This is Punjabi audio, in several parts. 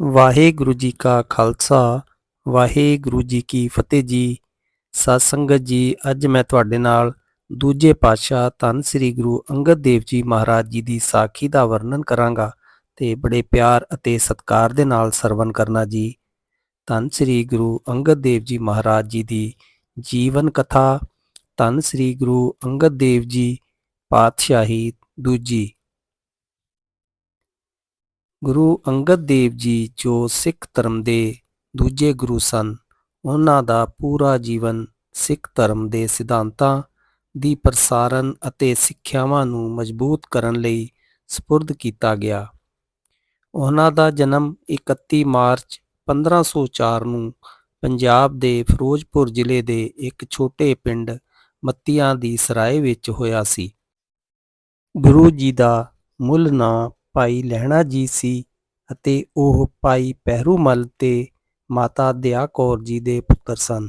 ਵਾਹਿਗੁਰੂ ਜੀ ਕਾ ਖਾਲਸਾ, ਵਾਹਿਗੁਰੂ ਜੀ ਕੀ ਫਤਿਹ ਜੀ। ਸਤ ਸੰਗਤ ਜੀ, ਅੱਜ ਮੈਂ ਤੁਹਾਡੇ ਨਾਲ ਦੂਜੇ ਪਾਤਸ਼ਾਹ ਧੰਨ ਸ੍ਰੀ ਗੁਰੂ ਅੰਗਦ ਦੇਵ ਜੀ ਮਹਾਰਾਜ ਜੀ ਦੀ ਸਾਖੀ ਦਾ ਵਰਣਨ ਕਰਾਂਗਾ ਤੇ ਬੜੇ ਪਿਆਰ ਅਤੇ ਸਤਿਕਾਰ ਦੇ ਨਾਲ ਸਰਵਨ ਕਰਨਾ ਜੀ। ਧੰਨ ਸ੍ਰੀ ਗੁਰੂ ਅੰਗਦ ਦੇਵ ਜੀ ਮਹਾਰਾਜ ਜੀ ਦੀ ਜੀਵਨ ਕਥਾ, ਧੰਨ ਸ੍ਰੀ ਗੁਰੂ ਅੰਗਦ ਦੇਵ ਜੀ ਪਾਤਸ਼ਾਹੀ ਦੂਜੀ ਗੁਰੂ ਅੰਗਦ ਦੇਵ ਜੀ, ਜੋ ਸਿੱਖ ਧਰਮ ਦੇ ਦੂਜੇ ਗੁਰੂ ਸਨ, ਉਹਨਾਂ ਦਾ ਪੂਰਾ ਜੀਵਨ ਸਿੱਖ ਧਰਮ ਦੇ ਸਿਧਾਂਤਾਂ ਦੀ ਪ੍ਰਸਾਰਣ ਅਤੇ ਸਿੱਖਿਆਵਾਂ ਨੂੰ ਮਜ਼ਬੂਤ ਕਰਨ ਲਈ ਸਪੁਰਦ ਕੀਤਾ ਗਿਆ। ਉਹਨਾਂ ਦਾ ਜਨਮ 31 ਮਾਰਚ 1504 ਨੂੰ ਪੰਜਾਬ ਦੇ ਫਿਰੋਜ਼ਪੁਰ ਜ਼ਿਲ੍ਹੇ ਦੇ ਇੱਕ ਛੋਟੇ ਪਿੰਡ ਮੱਤੀਆਂ ਦੀ ਸਰਾਏ ਵਿੱਚ ਹੋਇਆ ਸੀ। ਗੁਰੂ ਜੀ ਦਾ ਮੁੱਲ ਨਾਂ ਭਾਈ ਲਹਿਣਾ ਜੀ ਸੀ ਅਤੇ ਉਹ ਭਾਈ ਪਹਿਰੂਮਲ ਤੇ ਮਾਤਾ ਦਿਆ ਕੌਰ ਜੀ ਦੇ ਪੁੱਤਰ ਸਨ।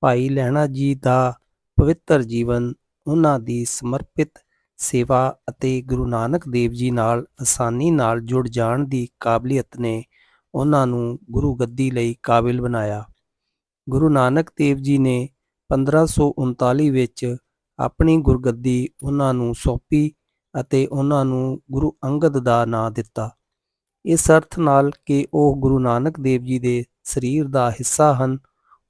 ਭਾਈ ਲਹਿਣਾ ਜੀ ਦਾ ਪਵਿੱਤਰ ਜੀਵਨ ਉਹਨਾਂ ਦੀ ਸਮਰਪਿਤ ਸੇਵਾ ਅਤੇ ਗੁਰੂ ਨਾਨਕ ਦੇਵ ਜੀ ਨਾਲ ਆਸਾਨੀ ਨਾਲ ਜੁੜ ਜਾਣ ਦੀ ਕਾਬਲੀਅਤ ਨੇ ਉਹਨਾਂ ਨੂੰ ਗੁਰੂ ਗੱਦੀ ਲਈ ਕਾਬਿਲ ਬਣਾਇਆ। ਗੁਰੂ ਨਾਨਕ ਦੇਵ ਜੀ ਨੇ 1539 ਵਿੱਚ ਆਪਣੀ ਗੁਰਗੱਦੀ ਉਹਨਾਂ ਨੂੰ ਸੌਂਪੀ ਅਤੇ ਉਹਨਾਂ ਨੂੰ ਗੁਰੂ ਅੰਗਦ ਦਾ ਨਾਂ ਦਿੱਤਾ। ਇਸ ਅਰਥ ਨਾਲ ਕਿ ਉਹ ਗੁਰੂ ਨਾਨਕ ਦੇਵ ਜੀ ਦੇ ਸਰੀਰ ਦਾ ਹਿੱਸਾ ਹਨ।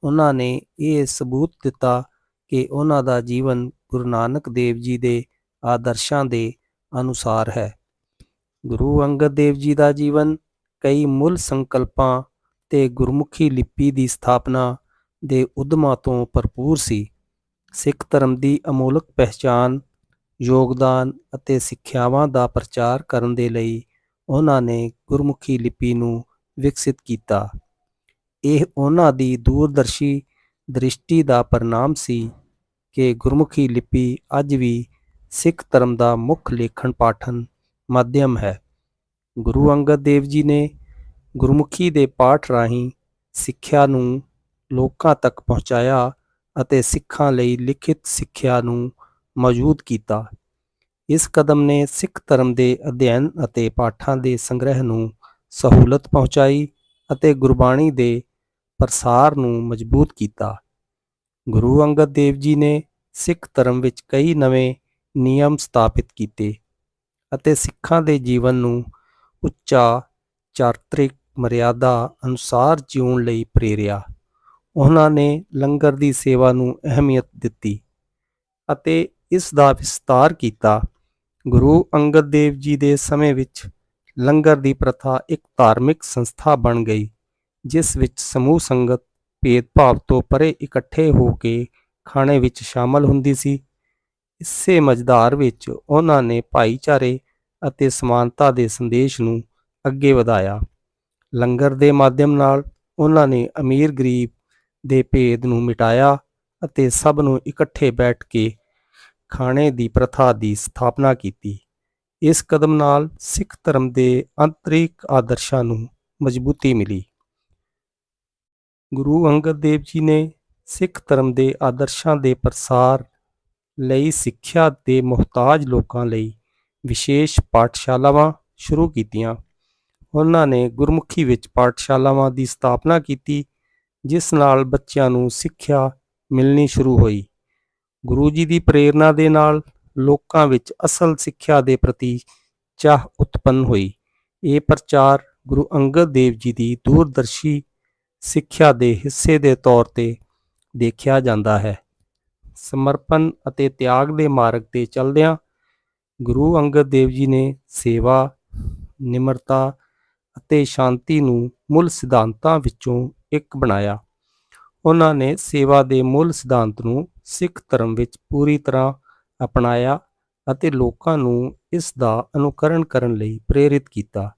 ਉਹਨਾਂ ਨੇ ਇਹ ਸਬੂਤ ਦਿੱਤਾ ਕਿ ਉਹਨਾਂ ਦਾ ਜੀਵਨ ਗੁਰੂ ਨਾਨਕ ਦੇਵ ਜੀ ਦੇ ਆਦਰਸ਼ਾਂ ਦੇ ਅਨੁਸਾਰ ਹੈ। ਗੁਰੂ ਅੰਗਦ ਦੇਵ ਜੀ ਦਾ ਜੀਵਨ ਕਈ ਮੁੱਲ ਸੰਕਲਪਾਂ ਤੇ ਗੁਰਮੁਖੀ ਲਿਪੀ ਦੀ ਸਥਾਪਨਾ ਦੇ ਉਦਮਾਂ ਤੋਂ ਭਰਪੂਰ ਸੀ। ਸਿੱਖ ਧਰਮ ਦੀ ਅਮੋਲਕ ਪਹਿਚਾਨ ਯੋਗਦਾਨ ਅਤੇ ਸਿੱਖਿਆਵਾਂ ਦਾ ਪ੍ਰਚਾਰ ਕਰਨ ਦੇ ਲਈ ਉਹਨਾਂ ਨੇ ਗੁਰਮੁਖੀ ਲਿਪੀ ਨੂੰ ਵਿਕਸਿਤ ਕੀਤਾ। ਇਹ ਉਹਨਾਂ ਦੀ ਦੂਰਦਰਸ਼ੀ ਦ੍ਰਿਸ਼ਟੀ ਦਾ ਪਰਿਣਾਮ ਸੀ ਕਿ ਗੁਰਮੁਖੀ ਲਿਪੀ ਅੱਜ ਵੀ ਸਿੱਖ ਧਰਮ ਦਾ ਮੁੱਖ ਲੇਖਣ ਪਾਠਨ ਮਾਧਿਅਮ ਹੈ। ਗੁਰੂ ਅੰਗਦ ਦੇਵ ਜੀ ਨੇ ਗੁਰਮੁਖੀ ਦੇ ਪਾਠ ਰਾਹੀਂ ਸਿੱਖਿਆ ਨੂੰ ਲੋਕਾਂ ਤੱਕ ਪਹੁੰਚਾਇਆ ਅਤੇ ਸਿੱਖਾਂ ਲਈ ਲਿਖਿਤ ਸਿੱਖਿਆ ਨੂੰ ਮੌਜੂਦ ਕੀਤਾ। ਇਸ ਕਦਮ ਨੇ ਸਿੱਖ ਧਰਮ ਦੇ ਅਧਿਐਨ ਅਤੇ ਪਾਠਾਂ ਦੇ ਸੰਗ੍ਰਹਿ ਨੂੰ ਸਹੂਲਤ ਪਹੁੰਚਾਈ ਅਤੇ ਗੁਰਬਾਣੀ ਦੇ ਪ੍ਰਸਾਰ ਨੂੰ ਮਜ਼ਬੂਤ ਕੀਤਾ। ਗੁਰੂ ਅੰਗਦ ਦੇਵ ਜੀ ਨੇ ਸਿੱਖ ਧਰਮ ਵਿੱਚ ਕਈ ਨਵੇਂ ਨਿਯਮ ਸਥਾਪਿਤ ਕੀਤੇ ਅਤੇ ਸਿੱਖਾਂ ਦੇ ਜੀਵਨ ਨੂੰ ਉੱਚਾ, ਚਾਰਤਰਿਕ ਮਰਿਆਦਾ ਅਨੁਸਾਰ ਜਿਉਣ ਲਈ ਪ੍ਰੇਰਿਆ। ਉਹਨਾਂ ਨੇ ਲੰਗਰ ਦੀ ਸੇਵਾ ਨੂੰ ਅਹਿਮੀਅਤ ਦਿੱਤੀ ਅਤੇ ਇਸ ਦਾ ਵਿਸਤਾਰ ਕੀਤਾ, ਗੁਰੂ ਅੰਗਦ ਦੇਵ ਜੀ ਦੇ ਸਮੇਂ ਵਿੱਚ ਲੰਗਰ ਦੀ ਪ੍ਰਥਾ ਇੱਕ ਧਾਰਮਿਕ ਸੰਸਥਾ ਬਣ ਗਈ, ਜਿਸ ਵਿੱਚ ਸਮੂਹ ਸੰਗਤ ਭੇਦਭਾਵ ਤੋਂ ਪਰੇ ਇਕੱਠੇ ਹੋ ਕੇ ਖਾਣੇ ਵਿੱਚ ਸ਼ਾਮਲ ਹੁੰਦੀ ਸੀ। ਇਸੇ ਮਝਦਾਰ ਵਿੱਚ ਉਹਨਾਂ ਨੇ ਭਾਈਚਾਰੇ ਅਤੇ ਸਮਾਨਤਾ ਦੇ ਸੰਦੇਸ਼ ਨੂੰ ਅੱਗੇ ਵਧਾਇਆ। ਲੰਗਰ ਦੇ ਮਾਧਿਅਮ ਨਾਲ ਉਹਨਾਂ ਨੇ ਅਮੀਰ ਗਰੀਬ ਦੇ ਭੇਦ ਨੂੰ ਮਿਟਾਇਆ ਅਤੇ ਸਭ ਨੂੰ ਇਕੱਠੇ ਬੈਠ ਕੇ ਖਾਣੇ ਦੀ ਪ੍ਰਥਾ ਦੀ ਸਥਾਪਨਾ ਕੀਤੀ। ਇਸ ਕਦਮ ਨਾਲ ਸਿੱਖ ਧਰਮ ਦੇ ਅੰਤਰਿਕ ਆਦਰਸ਼ਾਂ ਨੂੰ ਮਜ਼ਬੂਤੀ ਮਿਲੀ। ਗੁਰੂ ਅੰਗਦ ਦੇਵ ਜੀ ਨੇ ਸਿੱਖ ਧਰਮ ਦੇ ਆਦਰਸ਼ਾਂ ਦੇ ਪ੍ਰਸਾਰ ਲਈ ਸਿੱਖਿਆ ਦੇ ਮੁਹਤਾਜ ਲੋਕਾਂ ਲਈ ਵਿਸ਼ੇਸ਼ ਪਾਠਸ਼ਾਲਾਵਾਂ ਸ਼ੁਰੂ ਕੀਤੀਆਂ। ਉਹਨਾਂ ਨੇ ਗੁਰਮੁਖੀ ਵਿੱਚ ਪਾਠਸ਼ਾਲਾਵਾਂ ਦੀ ਸਥਾਪਨਾ ਕੀਤੀ, ਜਿਸ ਨਾਲ ਬੱਚਿਆਂ ਨੂੰ ਸਿੱਖਿਆ ਮਿਲਣੀ ਸ਼ੁਰੂ ਹੋਈ। ਗੁਰੂ ਜੀ ਦੀ ਪ੍ਰੇਰਣਾ ਦੇ ਨਾਲ ਲੋਕਾਂ ਵਿੱਚ ਅਸਲ ਸਿੱਖਿਆ ਦੇ ਪ੍ਰਤੀ ਚਾਹ ਉਤਪੰਨ ਹੋਈ। ਇਹ ਪ੍ਰਚਾਰ ਗੁਰੂ ਅੰਗਦ ਦੇਵ ਜੀ ਦੀ ਦੂਰਦਰਸ਼ੀ ਸਿੱਖਿਆ ਦੇ ਹਿੱਸੇ ਦੇ ਤੌਰ ਤੇ ਦੇਖਿਆ ਜਾਂਦਾ ਹੈ। ਸਮਰਪਣ ਅਤੇ ਤਿਆਗ ਦੇ ਮਾਰਗ ਤੇ ਚੱਲਦਿਆਂ ਗੁਰੂ ਅੰਗਦ ਦੇਵ ਜੀ ਨੇ ਸੇਵਾ, ਨਿਮਰਤਾ ਅਤੇ ਸ਼ਾਂਤੀ ਨੂੰ ਮੁੱਲ ਸਿਧਾਂਤਾਂ ਵਿੱਚੋਂ ਇੱਕ ਬਣਾਇਆ। ਉਹਨਾਂ ਨੇ ਸੇਵਾ ਦੇ ਮੂਲ ਸਿਧਾਂਤ ਨੂੰ ਸਿੱਖ ਧਰਮ ਵਿੱਚ ਪੂਰੀ ਤਰ੍ਹਾਂ ਅਪਣਾਇਆ ਅਤੇ ਲੋਕਾਂ ਨੂੰ ਇਸ ਦਾ ਅਨੁਕਰਣ ਕਰਨ ਲਈ ਪ੍ਰੇਰਿਤ ਕੀਤਾ।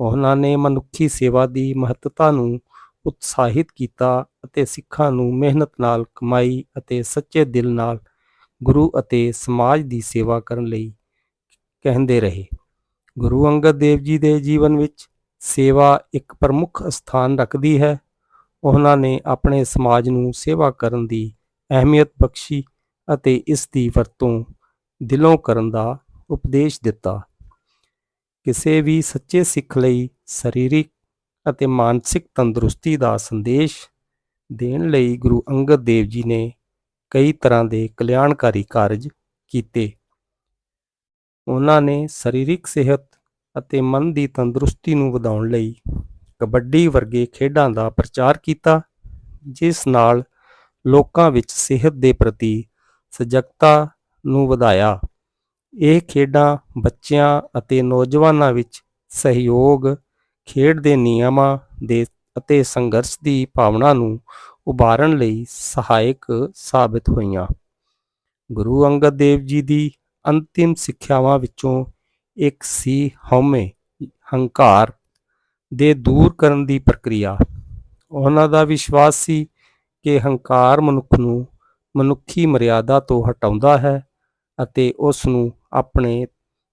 ਉਹਨਾਂ ਨੇ ਮਨੁੱਖੀ ਸੇਵਾ ਦੀ ਮਹੱਤਤਾ ਨੂੰ ਉਤਸ਼ਾਹਿਤ ਕੀਤਾ ਅਤੇ ਸਿੱਖਾਂ ਨੂੰ ਮਿਹਨਤ ਨਾਲ ਕਮਾਈ ਅਤੇ ਸੱਚੇ ਦਿਲ ਨਾਲ ਗੁਰੂ ਅਤੇ ਸਮਾਜ ਦੀ ਸੇਵਾ ਕਰਨ ਲਈ ਕਹਿੰਦੇ ਰਹੇ। ਗੁਰੂ ਅੰਗਦ ਦੇਵ ਜੀ ਦੇ ਜੀਵਨ ਵਿੱਚ ਸੇਵਾ ਇੱਕ ਪ੍ਰਮੁੱਖ ਸਥਾਨ ਰੱਖਦੀ ਹੈ। ਉਹਨਾਂ ਨੇ ਆਪਣੇ ਸਮਾਜ ਨੂੰ ਸੇਵਾ ਕਰਨ ਦੀ ਅਹਿਮੀਅਤ ਬਖਸ਼ੀ ਅਤੇ ਇਸ ਦੀ ਵਰਤੋਂ ਦਿਲੋਂ ਕਰਨ ਦਾ ਉਪਦੇਸ਼ ਦਿੱਤਾ। ਕਿਸੇ ਵੀ ਸੱਚੇ ਸਿੱਖ ਲਈ ਸਰੀਰਿਕ ਅਤੇ ਮਾਨਸਿਕ ਤੰਦਰੁਸਤੀ ਦਾ ਸੰਦੇਸ਼ ਦੇਣ ਲਈ ਗੁਰੂ ਅੰਗਦ ਦੇਵ ਜੀ ਨੇ ਕਈ ਤਰ੍ਹਾਂ ਦੇ ਕਲਿਆਣਕਾਰੀ ਕਾਰਜ ਕੀਤੇ। ਉਹਨਾਂ ਨੇ ਸਰੀਰਿਕ ਸਿਹਤ ਅਤੇ ਮਨ ਦੀ ਤੰਦਰੁਸਤੀ ਨੂੰ ਵਧਾਉਣ ਲਈ ਕਬੱਡੀ ਵਰਗੇ ਖੇਡਾਂ ਦਾ ਪ੍ਰਚਾਰ ਕੀਤਾ, ਜਿਸ ਨਾਲ ਲੋਕਾਂ ਵਿੱਚ ਸਿਹਤ ਦੇ ਪ੍ਰਤੀ ਸਜਗਤਾ ਨੂੰ ਵਧਾਇਆ। ਇਹ ਖੇਡਾਂ ਬੱਚਿਆਂ ਅਤੇ ਨੌਜਵਾਨਾਂ ਵਿੱਚ ਸਹਿਯੋਗ, ਖੇਡ ਦੇ ਨਿਯਮਾਂ ਦੇ ਅਤੇ ਸੰਘਰਸ਼ ਦੀ ਭਾਵਨਾ ਨੂੰ ਉਭਾਰਨ ਲਈ ਸਹਾਇਕ ਸਾਬਿਤ ਹੋਈਆਂ। ਗੁਰੂ ਅੰਗਦ ਦੇਵ ਜੀ ਦੀ ਅੰਤਿਮ ਸਿੱਖਿਆਵਾਂ ਵਿੱਚੋਂ ਇੱਕ ਸੀ ਹਉਮੈ ਹੰਕਾਰ ਦੇ ਦੂਰ ਕਰਨ ਦੀ ਪ੍ਰਕਿਰਿਆ। ਉਹਨਾਂ ਦਾ ਵਿਸ਼ਵਾਸ ਸੀ ਕਿ ਹੰਕਾਰ ਮਨੁੱਖ ਨੂੰ ਮਨੁੱਖੀ ਮਰਿਆਦਾ ਤੋਂ ਹਟਾਉਂਦਾ ਹੈ ਅਤੇ ਉਸ ਨੂੰ ਆਪਣੇ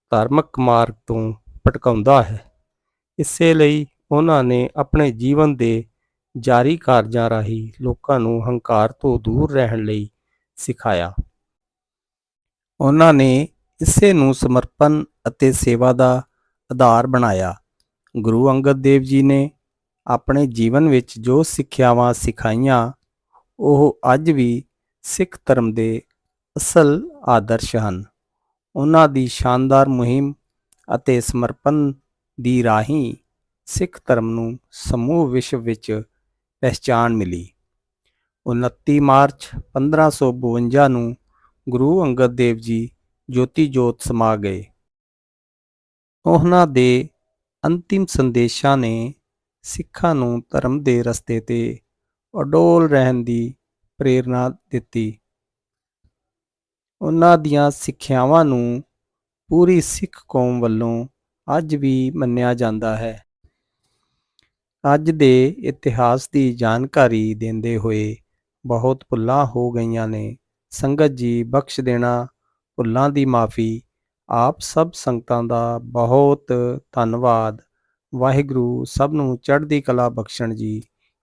ਧਾਰਮਿਕ ਮਾਰਗ ਤੋਂ ਭਟਕਾਉਂਦਾ ਹੈ। ਇਸੇ ਲਈ ਉਹਨਾਂ ਨੇ ਆਪਣੇ ਜੀਵਨ ਦੇ ਜਾਰੀ ਕਾਰਜਾਂ ਰਾਹੀਂ ਲੋਕਾਂ ਨੂੰ ਹੰਕਾਰ ਤੋਂ ਦੂਰ ਰਹਿਣ ਲਈ ਸਿਖਾਇਆ। ਉਹਨਾਂ ਨੇ ਇਸੇ ਨੂੰ ਸਮਰਪਣ ਅਤੇ ਸੇਵਾ ਦਾ ਆਧਾਰ ਬਣਾਇਆ। ਗੁਰੂ ਅੰਗਦ ਦੇਵ ਜੀ ਨੇ ਆਪਣੇ ਜੀਵਨ ਵਿੱਚ ਜੋ ਸਿੱਖਿਆਵਾਂ ਸਿਖਾਈਆਂ ਉਹ ਅੱਜ ਵੀ ਸਿੱਖ ਧਰਮ ਦੇ ਅਸਲ ਆਦਰਸ਼ ਹਨ। ਉਹਨਾਂ ਦੀ ਸ਼ਾਨਦਾਰ ਮੁਹਿੰਮ ਅਤੇ ਸਮਰਪਣ ਦੀ ਰਾਹੀਂ ਸਿੱਖ ਧਰਮ ਨੂੰ ਸਮੂਹ ਵਿਸ਼ਵ ਵਿੱਚ ਪਹਿਚਾਣ ਮਿਲੀ। 29 ਮਾਰਚ 1552 ਨੂੰ ਗੁਰੂ ਅੰਗਦ ਦੇਵ ਜੀ ਜੋਤੀ ਜੋਤ ਸਮਾ ਗਏ। ਉਹਨਾਂ ਦੇ ਅੰਤਿਮ ਸੰਦੇਸ਼ਾਂ ਨੇ ਸਿੱਖਾਂ ਨੂੰ ਧਰਮ ਦੇ ਰਸਤੇ ਤੇ ਅਡੋਲ ਰਹਿਣ ਦੀ ਪ੍ਰੇਰਣਾ ਦਿੱਤੀ। ਉਹਨਾਂ ਦੀਆਂ ਸਿੱਖਿਆਵਾਂ ਨੂੰ ਪੂਰੀ ਸਿੱਖ ਕੌਮ ਵੱਲੋਂ ਅੱਜ ਵੀ ਮੰਨਿਆ ਜਾਂਦਾ ਹੈ। ਅੱਜ ਦੇ ਇਤਿਹਾਸ ਦੀ ਜਾਣਕਾਰੀ ਦਿੰਦੇ ਹੋਏ ਬਹੁਤ ਭੁੱਲਾਂ ਹੋ ਗਈਆਂ ਨੇ। ਸੰਗਤ ਜੀ ਬਖਸ਼ ਦੇਣਾ, ਭੁੱਲਾਂ ਦੀ ਮਾਫੀ, ਆਪ ਸਭ ਸੰਗਤਾਂ ਦਾ ਬਹੁਤ ਧੰਨਵਾਦ। ਵਾਹਿਗੁਰੂ ਸਭ ਨੂੰ ਚੜ੍ਹਦੀ ਕਲਾ ਬਖਸ਼ਣ ਜੀ।